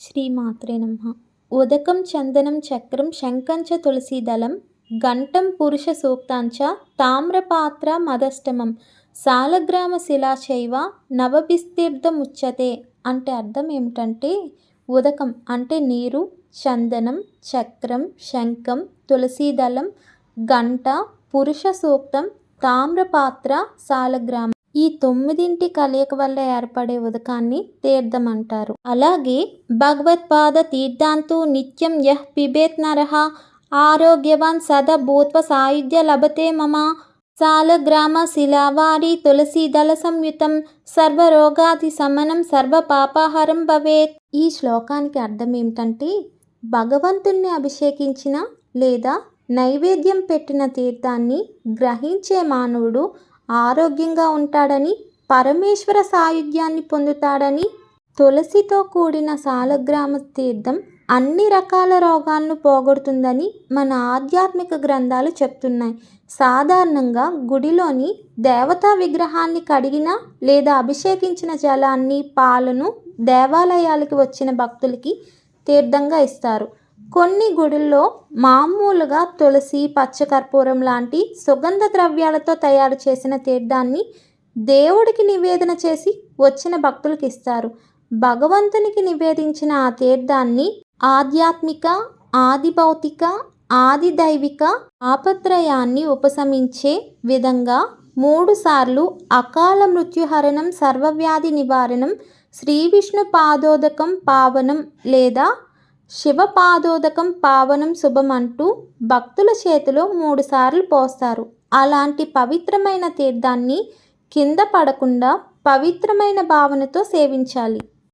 శ్రీమాత్రే నమ. ఉదకం చందనం చక్రం శంఖంచ తులసీదళం గంటం పురుష సూక్తాంచ తామ్రపాత్ర మదష్టమం సాలగ్రామ శిలాశైవ నవభిస్తీర్థముచ్చతే అంటే అర్థం ఏమిటంటే ఉదకం అంటే నీరు చందనం చక్రం శంఖం తులసీదళం గంట పురుష సూక్తం తామ్రపాత్ర సాలగ్రామ ఈ తొమ్మిదింటి కలయిక వల్ల ఏర్పడే ఉదకాన్ని తీర్థం అంటారు అలాగే భగవత్పాద తీర్థాంతు నిత్యం యహ్ పిబేత్ నరహ ఆరోగ్యవాన్ సద భూత్వ సాయుధ్య లభతే మమ సాలగ్రామ శిలావారి తులసీదళ సంయుతం సర్వరోగాది సమనం సర్వ పాపాహారం భవేత్. ఈ శ్లోకానికి అర్థం ఏమిటంటే భగవంతుణ్ణి అభిషేకించిన లేదా నైవేద్యం పెట్టిన తీర్థాన్ని గ్రహించే మానవుడు ఆరోగ్యంగా ఉంటాడని పరమేశ్వర సాయుధ్యాన్ని పొందుతాడని తులసితో కూడిన సాలగ్రామ తీర్థం అన్ని రకాల రోగాలను పోగొడుతుందని మన ఆధ్యాత్మిక గ్రంథాలు చెప్తున్నాయి. సాధారణంగా గుడిలోని దేవతా విగ్రహాన్ని కడిగిన లేదా అభిషేకించిన జలాన్ని పాలను దేవాలయాలకి వచ్చిన భక్తులకి తీర్థంగా ఇస్తారు. కొన్ని గుడుల్లో మామూలుగా తులసి పచ్చకర్పూరం లాంటి సుగంధ ద్రవ్యాలతో తయారు చేసిన తీర్థాన్ని దేవుడికి నివేదన చేసి వచ్చిన భక్తులకు ఇస్తారు. భగవంతునికి నివేదించిన ఆ తీర్థాన్ని ఆధ్యాత్మిక ఆది భౌతిక ఆది దైవిక ఆపత్రయాన్ని ఉపశమించే విధంగా మూడుసార్లు అకాల మృత్యుహరణం సర్వవ్యాధి నివారణం శ్రీ విష్ణు పాదోదకం పావనం లేదా శివపాదోదకం పావనం శుభం అంటూ భక్తుల చేతిలో మూడుసార్లు పోస్తారు. అలాంటి పవిత్రమైన తీర్థాన్ని కింద పడకుండా పవిత్రమైన భావనతో సేవించాలి.